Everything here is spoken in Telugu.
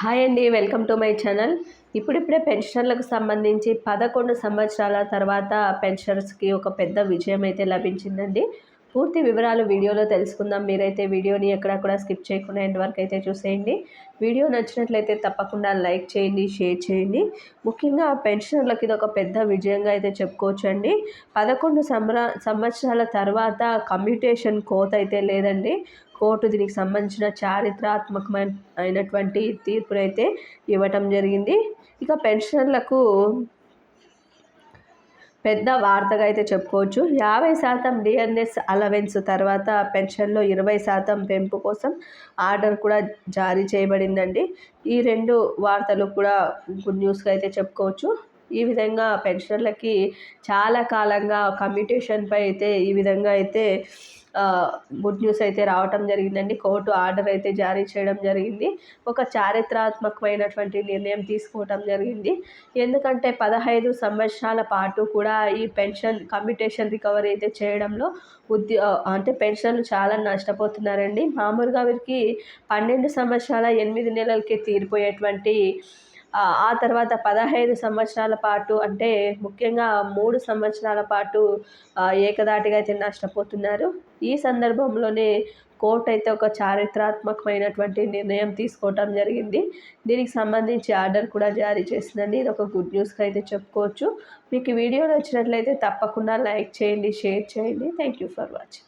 హాయ్ అండి వెల్కమ్ టు మై ఛానల్. ఇప్పుడిప్పుడే పెన్షనర్లకు సంబంధించి పదకొండు సంవత్సరాల తర్వాత పెన్షనర్స్కి ఒక పెద్ద విజయం అయితే లభించిందండి. పూర్తి వివరాలు వీడియోలో తెలుసుకుందాం. మీరైతే వీడియోని ఎక్కడక్కడ స్కిప్ చేయకుండా ఎండ్ వరకు అయితే చూసేయండి. వీడియో నచ్చినట్లయితే తప్పకుండా లైక్ చేయండి షేర్ చేయండి. ముఖ్యంగా పెన్షనర్లకు ఇది ఒక పెద్ద విజయంగా అయితే చెప్పుకోవచ్చు అండి పదకొండు సంవత్సరాల తర్వాత కమ్యూటేషన్ కోత అయితే లేదండి. కోర్టు దీనికి సంబంధించిన చారిత్రాత్మకమైన అయినటువంటి తీర్పునైతే ఇవ్వటం జరిగింది. ఇక పెన్షనర్లకు పెద్ద వార్తగా అయితే చెప్పుకోవచ్చు. యాభై శాతం డిఎన్ఎస్ అలవెన్స్ తర్వాత పెన్షన్లో ఇరవై శాతం పెంపు కోసం ఆర్డర్ కూడా జారీ చేయబడిందండి. ఈ రెండు వార్తలు కూడా గుడ్ న్యూస్గా అయితే చెప్పుకోవచ్చు. ఈ విధంగా పెన్షన్లకి చాలా కాలంగా కమ్యూటేషన్పై అయితే ఈ విధంగా అయితే గుడ్ న్యూస్ అయితే రావటం జరిగిందండి. కోర్టు ఆర్డర్ అయితే జారీ చేయడం జరిగింది. ఒక చారిత్రాత్మకమైనటువంటి నిర్ణయం తీసుకోవటం జరిగింది. ఎందుకంటే పదహైదు సంవత్సరాల పాటు కూడా ఈ పెన్షన్ కమ్యూటేషన్ రికవరీ అయితే చేయడంలో ఉద్యో అంటే పెన్షన్లు చాలా నష్టపోతున్నారండి. మామూలుగా వీరికి పన్నెండు సంవత్సరాల ఎనిమిది నెలలకి తీరిపోయేటువంటి ఆ తర్వాత పదహైదు సంవత్సరాల పాటు అంటే ముఖ్యంగా మూడు సంవత్సరాల పాటు ఏకదాటిగా అయితే నష్టపోతున్నారు. ఈ సందర్భంలోనే కోర్టు అయితే ఒక చారిత్రాత్మకమైనటువంటి నిర్ణయం తీసుకోవటం జరిగింది. దీనికి సంబంధించి ఆర్డర్ కూడా జారీ చేసిందండి. ఇది ఒక గుడ్ న్యూస్గా అయితే చెప్పుకోవచ్చు. మీకు వీడియో నచ్చినట్లయితే తప్పకుండా లైక్ చేయండి షేర్ చేయండి. Thank you for watching.